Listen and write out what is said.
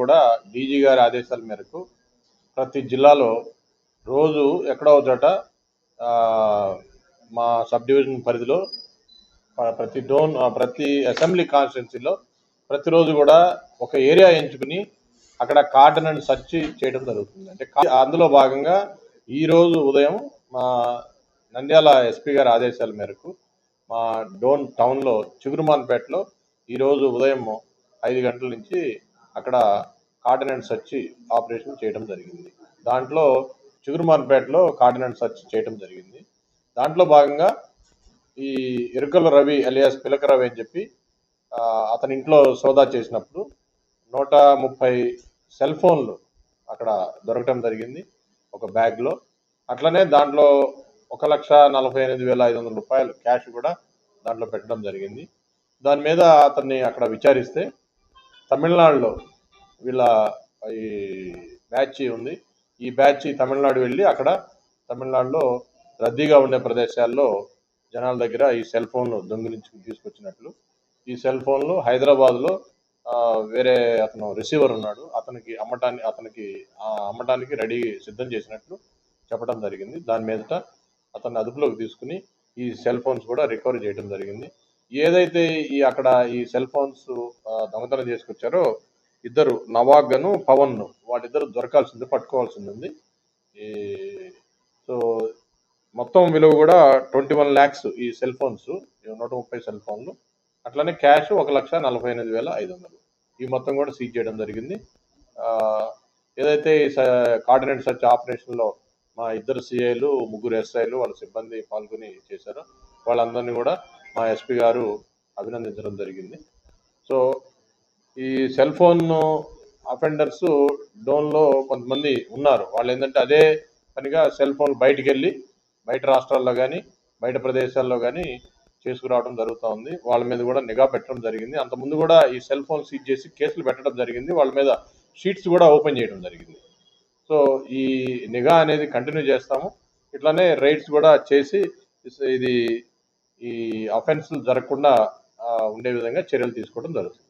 కూడా డీజీ గారి ఆదేశాల మేరకు ప్రతి జిల్లాలో రోజు ఎక్కడో చోట మా సబ్ డివిజన్ పరిధిలో ప్రతి డోన్ ప్రతి అసెంబ్లీ కాన్స్టిట్యున్సీలో ప్రతిరోజు కూడా ఒక ఏరియా ఎంచుకుని అక్కడ కార్డన్ సెర్చ్ చేయడం జరుగుతుంది. అంటే అందులో భాగంగా ఈ రోజు ఉదయం మా నంద్యాల ఎస్పీ గారి ఆదేశాల మేరకు మా డోన్ టౌన్లో చిగురుమాన్పేటలో ఈరోజు ఉదయం ఐదు గంటల నుంచి అక్కడ కార్డినెంట్ సర్చ్ ఆపరేషన్ చేయడం జరిగింది. దాంట్లో చిగురుమాన్పేటలో కార్డినెంట్ సర్చ్ చేయడం జరిగింది. దాంట్లో భాగంగా ఈ ఎరుకల రవి అలియాస్ పిలక రవి అని చెప్పి అతని ఇంట్లో సోదా చేసినప్పుడు నూట ముప్పై సెల్ ఫోన్లు అక్కడ దొరకటం జరిగింది ఒక బ్యాగ్లో. అట్లనే దాంట్లో ఒక లక్ష నలభై ఎనిమిది వేల ఐదు వందల రూపాయలు క్యాష్ కూడా దాంట్లో పెట్టడం జరిగింది. దాని మీద అతన్ని అక్కడ విచారిస్తే తమిళనాడులో వీళ్ళ ఈ బ్యాచ్ ఉంది. ఈ బ్యాచ్ తమిళనాడు వెళ్ళి అక్కడ తమిళనాడులో రద్దీగా ఉండే ప్రదేశాల్లో జనాల దగ్గర ఈ సెల్ ఫోన్లు దొంగిలించుకుని తీసుకొచ్చినట్లు. ఈ సెల్ ఫోన్లు హైదరాబాద్లో వేరే అతను రిసీవర్ ఉన్నాడు. అతనికి అమ్మటానికి అతనికి ఆ, అమ్మటానికి రెడీ సిద్ధం చేసినట్లు చెప్పడం జరిగింది. దాని మీదట అతన్ని అదుపులోకి తీసుకుని ఈ సెల్ ఫోన్స్ కూడా రికవరీ చేయడం జరిగింది. ఏదైతే ఈ అక్కడ ఈ సెల్ ఫోన్స్ దొంగతనం చేసుకొచ్చారో ఇద్దరు నవాగ్ను పవన్ వాటిద్దరు దొరకాల్సింది పట్టుకోవాల్సింది ఉంది ఈ సో మొత్తం విలువ కూడా ట్వంటీ వన్ ల్యాక్స్ ఈ సెల్ ఫోన్స్ నూట ముప్పై సెల్ ఫోన్లు. అట్లనే క్యాష్ ఒక లక్ష నలభై ఎనిమిది వేల ఐదు వందలు. ఈ మొత్తం కూడా సీజ్ చేయడం జరిగింది. ఏదైతే ఈ కార్డినేట్ సర్చ్ ఆపరేషన్లో మా ఇద్దరు సిఐలు ముగ్గురు ఎస్ఐలు వాళ్ళ సిబ్బంది పాల్గొని చేశారు వాళ్ళందరినీ కూడా మా ఎస్పీ గారు అభినందించడం జరిగింది. సో ఈ సెల్ ఫోన్ అఫెండర్స్ డోన్లో కొంతమంది ఉన్నారు. వాళ్ళు ఏంటంటే అదే పనిగా సెల్ ఫోన్ బయటికి వెళ్ళి బయట రాష్ట్రాల్లో కానీ బయట ప్రదేశాల్లో కానీ చేసుకురావడం జరుగుతూ ఉంది. వాళ్ళ మీద కూడా నిఘా పెట్టడం జరిగింది. అంతకుముందు కూడా ఈ సెల్ ఫోన్ సీజ్ చేసి కేసులు పెట్టడం జరిగింది. వాళ్ళ మీద షీట్స్ కూడా ఓపెన్ చేయడం జరిగింది. సో ఈ నిఘా అనేది కంటిన్యూ చేస్తాము. ఇట్లానే రైడ్స్ కూడా చేసి ఇది ఈ అఫెన్స్ జరగకుండా ఆ, ఉండే విధంగా చర్యలు తీసుకోవడం జరుగుతుంది.